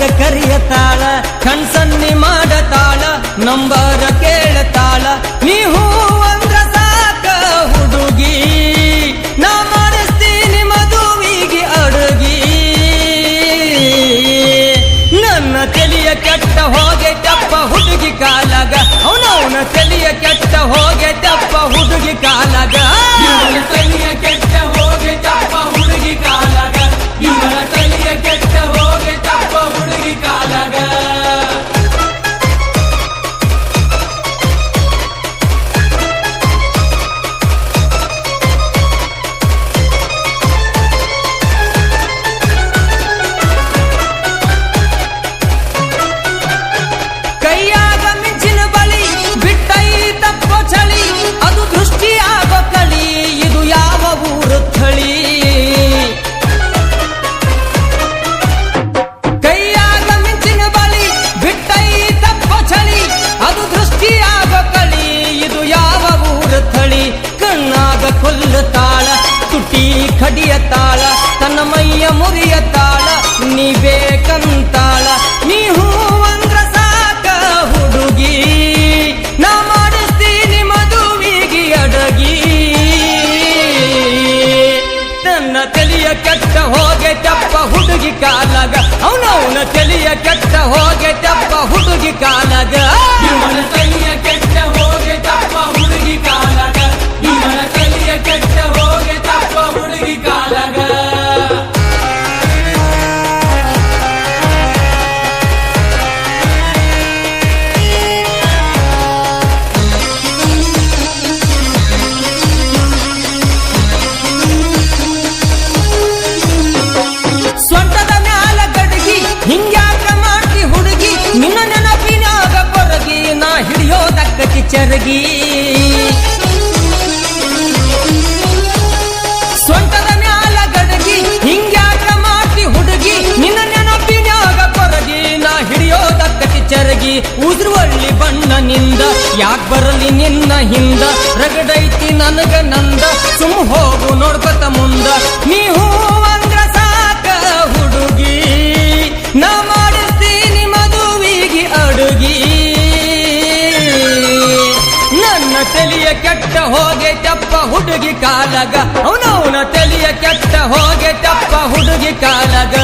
ಹೊರಗ ಕರಿಯತಾಳ ಕಣ್ಸನ್ನಿ ಮಾಡತಾಳ ನಂಬರ ಕೇಳತಾಳ ನೀ ತುಟಿ ಖಡಿಯ ತಾಳ, ತನ್ನ ಮೈಯ ಮುರಿಯ ತಾಳ, ನೀ ಬೇಕಂತಾಳ, ನೀ ಹೂವಂದ್ರ ಸಾಕ ಹುಡುಗಿ, ನಾ ಮಾಡಿಸ್ತೀನಿ ಮದುವಿಗೆ ಅಡಗಿ. ತನ್ನ ತಲಿಯ ಕೆಟ್ಟ ಹೋಗೆ ತಪ್ಪ ಹುಡುಗಿ ಕಾಲಾಗ, ಅವನವನ ತಲಿಯ ಕೆಟ್ಟ ಹೋಗೆ ತಪ್ಪ ಚರಗಿ. ಸ್ವಂತದ ಮ್ಯಾಲ ಗಡಗಿ ಹಿಂಗ್ಯಾಕ ಮಾಡಿ ಹುಡುಗಿ, ನಿನ್ನ ನೆನಪಿನಾಗ ಕೊರಗಿ, ನಾ ಹಿಡಿಯೋದಕ್ಕತಿ ಚರಗಿ. ಉದುರುವಳ್ಳಿ ಬಣ್ಣನಿಂದ ಯಾಕ್ ಬರಲಿ ನಿನ್ನ ಹಿಂದ? ರಗಡೈತಿ ನನಗ ನಂದ, ಸುಮ್ ಹೋಗು ನೋಡ್ಕೊತ ಮುಂದ. ತಲಿಯ ಕೆಟ್ಟ ಹೋಗೆ ತಪ್ಪ ಹುಡುಗಿ ಕಾಲಗ. ಅವನವನ ತಲಿಯ ಕೆಟ್ಟ ಹೋಗೆ ತಪ್ಪ ಹುಡುಗಿ ಕಾಲಗ.